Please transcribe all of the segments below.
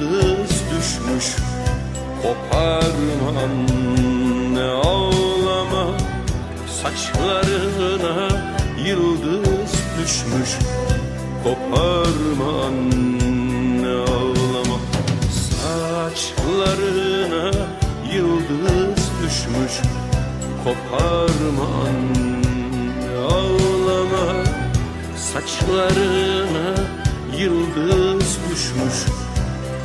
yıldız düşmüş. Koparma anne ağlama Saçlarına yıldız düşmüş. Koparma anne ağlama Saçlarına yıldız düşmüş. Koparma anne ağlama Saçlarına yıldız düşmüş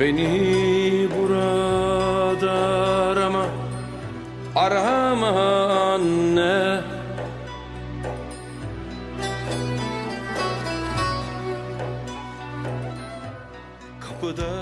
Beni burada arama. Arama anne. Kapıda